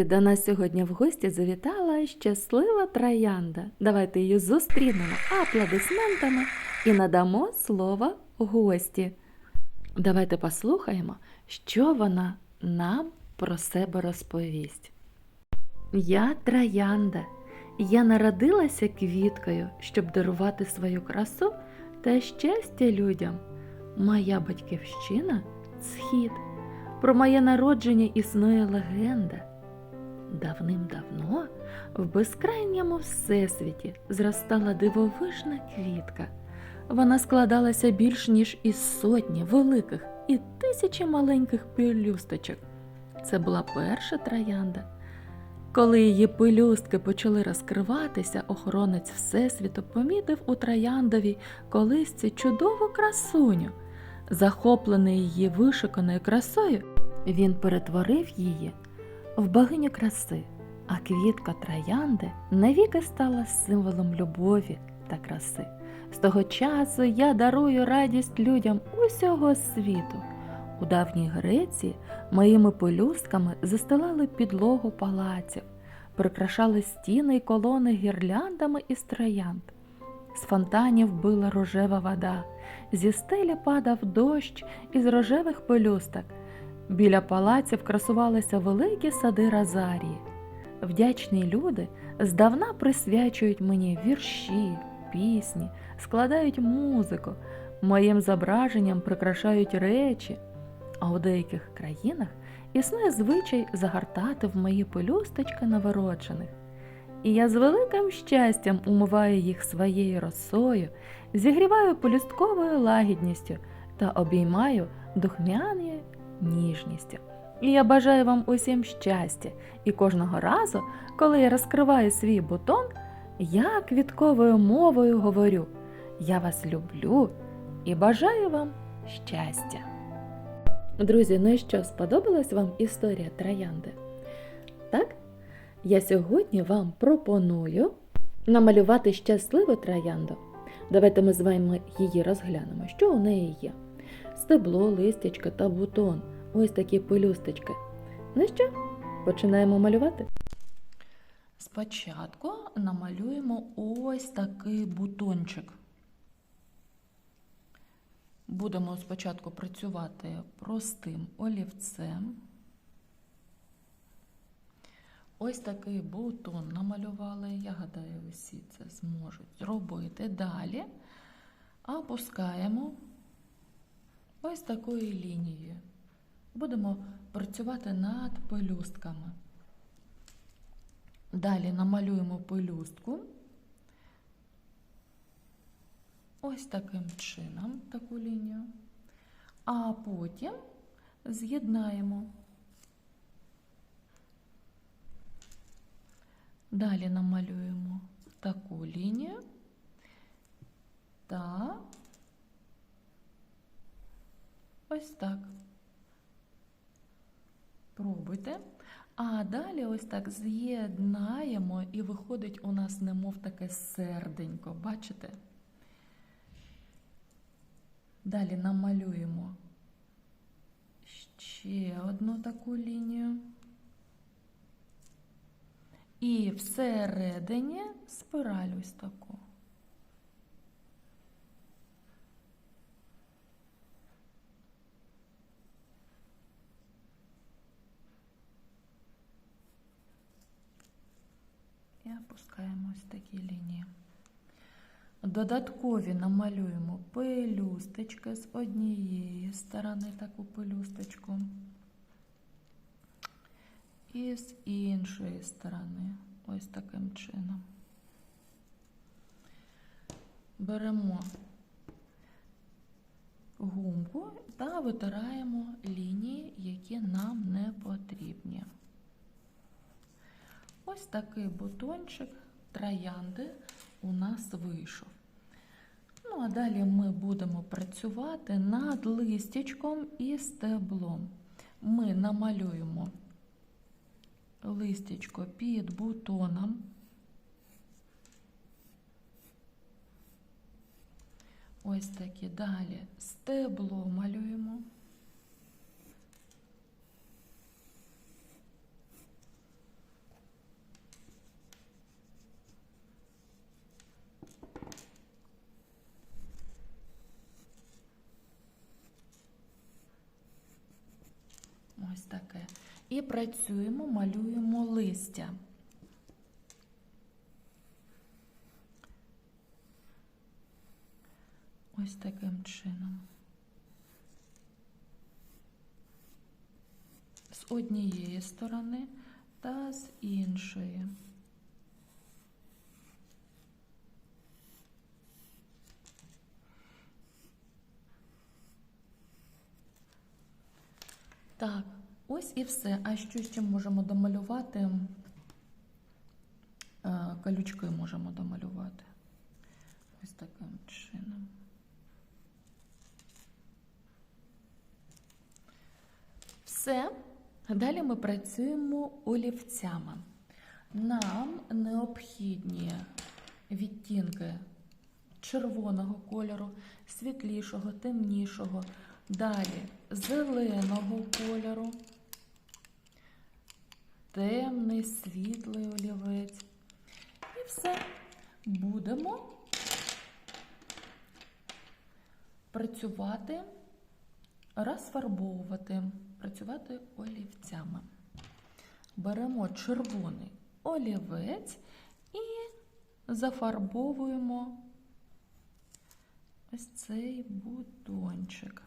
Друзі, до нас сьогодні в гості завітала щаслива троянда. Давайте її зустрінемо аплодисментами і надамо слово гості. Давайте послухаємо, що вона нам про себе розповість. Я троянда. Я народилася квіткою, щоб дарувати свою красу та щастя людям. Моя батьківщина схід. Про моє народження існує легенда. Давним-давно в безкрайньому всесвіті зростала дивовижна квітка. Вона складалася більш ніж із сотні великих і тисячі маленьких пелюсточок. Це була перша троянда. Коли її пелюстки почали розкриватися, охоронець Всесвіту помітив у трояндовій колисці чудову красуню. Захоплений її вишиканою красою, він перетворив її в богиню краси, а квітка троянди навіки стала символом любові та краси. З того часу я дарую радість людям усього світу. У давній Греції моїми пелюстками застилали підлогу палаців, прикрашали стіни й колони гірляндами із троянд. З фонтанів била рожева вода, зі стелі падав дощ із рожевих пелюсток. Біля палаців красувалися великі сади Розарії. Вдячні люди здавна присвячують мені вірші, пісні, складають музику, моїм зображенням прикрашають речі. А у деяких країнах існує звичай загортати в мої пелюсточки новороджених. І я з великим щастям умиваю їх своєю росою, зігріваю полюстковою лагідністю та обіймаю духмяною ніжністю. І я бажаю вам усім щастя, і кожного разу, коли я розкриваю свій бутон, я квітковою мовою говорю: Я вас люблю і бажаю вам щастя. Друзі, ну і що, сподобалась вам історія троянди? Так? Я сьогодні вам пропоную намалювати щасливу троянду. Давайте ми з вами її розглянемо, що у неї є. Стебло, листячка та бутон. Ось такі пелюсточки. Ну що, починаємо малювати? Спочатку намалюємо ось такий бутончик. Будемо спочатку працювати простим олівцем. Ось такий бутон намалювали. Я гадаю, усі це зможуть зробити. Далі опускаємо ось такою лінією. Будемо працювати над пелюстками. Далі намалюємо пелюстку. Ось таким чином таку лінію. А потім з'єднаємо. Далі намалюємо таку лінію та ось так. Пробуйте. А далі ось так з'єднаємо і виходить у нас немов таке серденько, бачите? Далі намалюємо ще одну таку лінію. І всередині спираль ось таку. І опускаємо ось такі лінії. Додаткові намалюємо пелюсточки з однієї сторони таку пелюсточку. І з іншої сторони, ось таким чином. Беремо гумку та витираємо лінії, які нам не потрібні. Ось такий бутончик троянди у нас вийшов. Ну, а далі ми будемо працювати над листячком і стеблом. Ми намалюємо листячко під бутоном. Ось такі далі стебло малюємо. Ось таке. І працюємо, малюємо листя. Ось таким чином. З однієї сторони та з іншої. Так, ось і все. А що ще можемо домалювати? Е, Калючки можемо домалювати. Ось таким чином. Все. Далі ми працюємо олівцями. Нам необхідні відтінки червоного кольору, світлішого, темнішого, далі зеленого кольору, темний, світлий олівець. І все. Будемо працювати, розфарбовувати, працювати олівцями. Беремо червоний олівець і зафарбовуємо ось цей бутончик.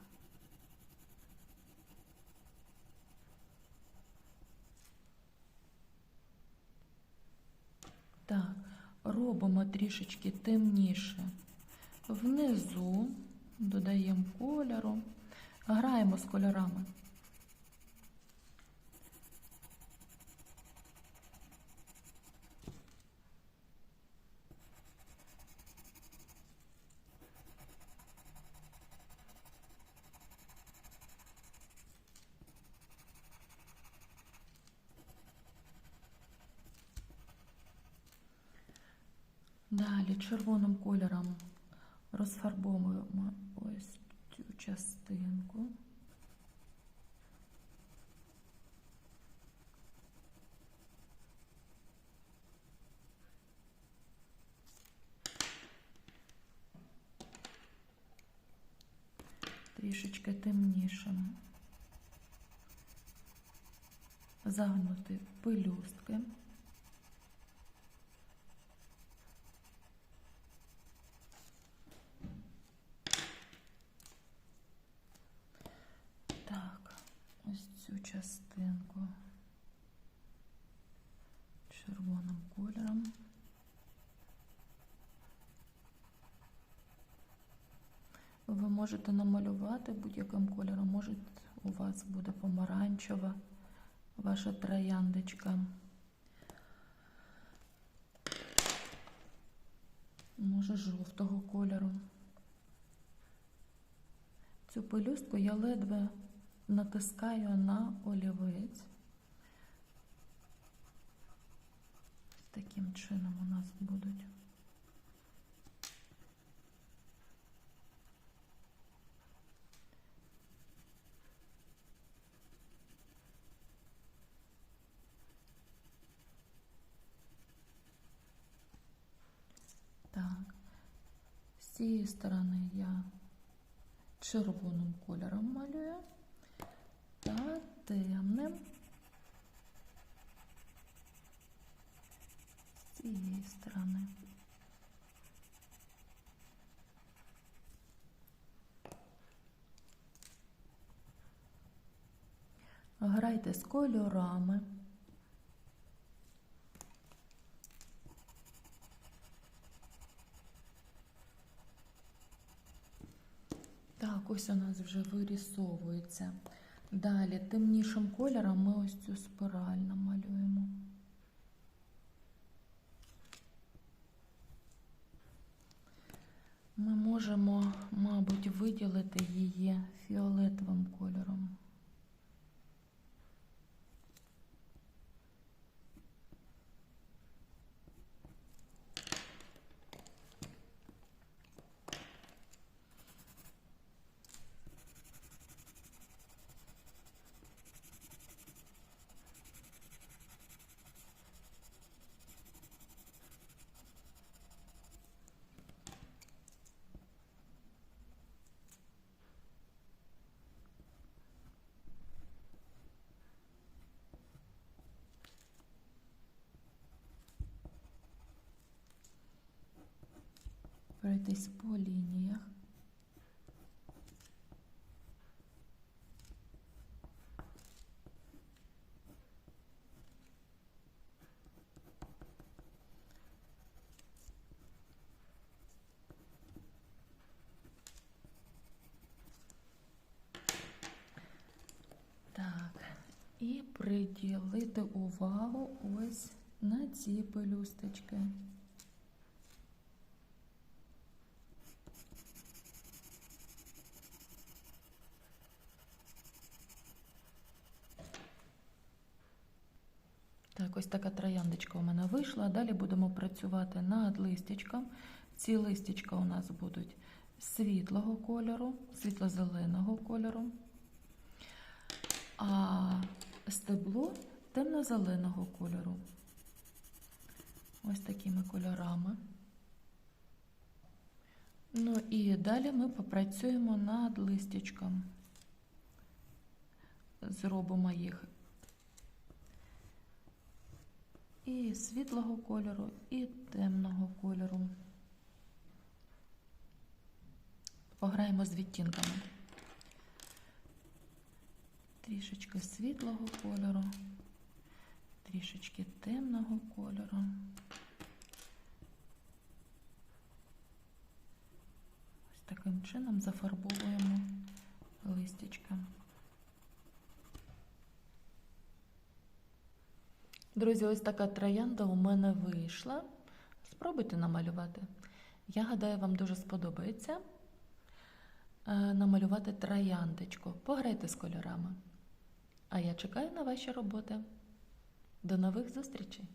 Так, робимо трішечки темніше внизу, додаємо кольору, граємо з кольорами. Далі червоним кольором розфарбовуємо ось цю частинку. Трішечки темнішим. Загнути пелюстки. Так, ось цю частинку червоним кольором. Ви можете намалювати будь-яким кольором, може у вас буде помаранчева ваша трояндочка. Може жовтого кольору. Цю пелюстку я ледве натискаю на олівець. Таким чином у нас будуть. Так, з цієї сторони я червоним кольором малюю та темним з цієї сторони. Грайте з кольорами. Так, ось у нас вже вирісовується. Далі темнішим кольором ми ось цю спираль намалюємо. Ми можемо, мабуть, виділити її фіолетовим кольором. Пройтись по лініях. І приділити увагу ось на ці пелюсточки. Так, ось така трояндочка у мене вийшла. Далі будемо працювати над листячком. Ці листячка у нас будуть світлого кольору, світло-зеленого кольору, а стебло темно-зеленого кольору. Ось такими кольорами. Ну і далі ми попрацюємо над листячком. Зробимо їх і світлого кольору, і темного кольору. Пограємо з відтінками. Трішечки світлого кольору, трішечки темного кольору. Ось таким чином зафарбовуємо листячка. Друзі, ось така троянда у мене вийшла. Спробуйте намалювати. Я гадаю, вам дуже сподобається е, намалювати трояндочку. Пограйте з кольорами. А я чекаю на ваші роботи. До нових зустрічей!